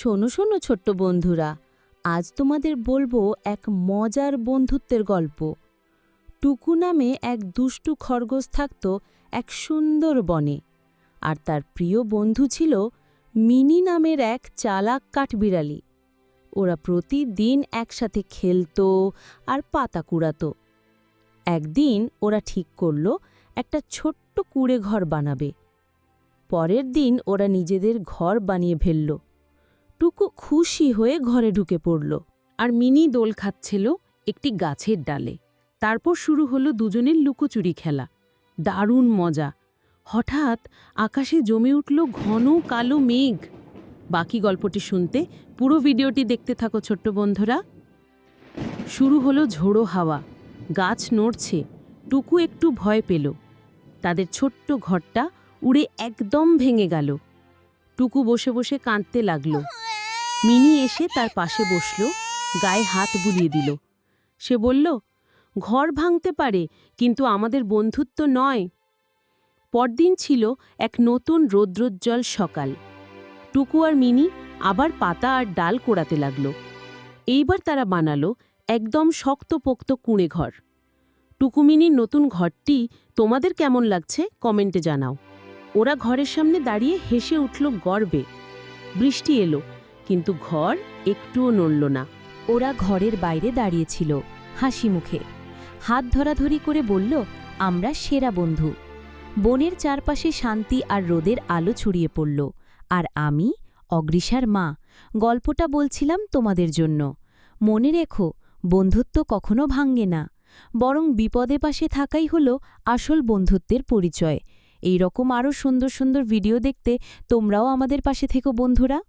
শোনো শোনো ছোট্ট বন্ধুরা, আজ তোমাদের বলব এক মজার বন্ধুত্বের গল্প। টুকু নামে এক দুষ্টু খরগোশ থাকত এক সুন্দর বনে, আর তার প্রিয় বন্ধু ছিল মিনি নামের এক চালাক কাঠবিড়ালি। ওরা প্রতিদিন একসাথে খেলত আর পাতা কুড়াতো। একদিন ওরা ঠিক করল একটা ছোট্ট কুড়ে ঘর বানাবে। পরের দিন ওরা নিজেদের ঘর বানিয়ে ফেলল। টুকু খুশি হয়ে ঘরে ঢুকে পড়ল। আর মিনি দোল খাচ্ছিল একটি গাছের ডালে। তারপর শুরু হলো দুজনের লুকোচুরি খেলা। দারুণ মজা। হঠাৎ আকাশে জমে উঠল ঘন কালো মেঘ। বাকি গল্পটি শুনতে পুরো ভিডিওটি দেখতে থাকো ছোট্ট বন্ধুরা। শুরু হলো ঝোড়ো হাওয়া। গাছ নড়ছে। টুকু একটু ভয় পেল। তাদের ছোট্ট ঘরটা উড়ে একদম ভেঙে গেল। টুকু বসে বসে কাঁদতে লাগল। মিনি এসে তার পাশে বসল, গায়ে হাত বুলিয়ে দিল। সে বলল, ঘর ভাঙতে পারে, কিন্তু আমাদের বন্ধুত্ব নয়। পরদিন ছিল এক নতুন রৌদ্রোজ্জ্বল সকাল। টুকু আর মিনি আবার পাতা আর ডাল কোড়াতে লাগল। এইবার তারা বানালো একদম শক্তপোক্ত কুঁড়ে ঘর। টুকুমিনির নতুন ঘরটি তোমাদের কেমন লাগছে কমেন্টে জানাও। ওরা ঘরের সামনে দাঁড়িয়ে হেসে উঠল গর্বে। বৃষ্টি এলো। কিন্তু ঘর একটুও নড়ল না। ওরা ঘরের বাইরে দাঁড়িয়েছিল হাসি মুখে। হাত ধরাধরি করে বলল, আমরা সেরা বন্ধু। বনের চারপাশে শান্তি আর রোদের আলো ছড়িয়ে পড়ল। আর আমি অগ্রিসার মা, গল্পটা বলছিলাম তোমাদের জন্য। মনে রেখো, বন্ধুত্ব কখনো ভাঙ্গে না। বরং বিপদে পাশে থাকাই হল আসল বন্ধুত্বের পরিচয়। এই রকম আরও সুন্দর সুন্দর ভিডিও দেখতে তোমরাও আমাদের পাশে থেকো বন্ধুরা।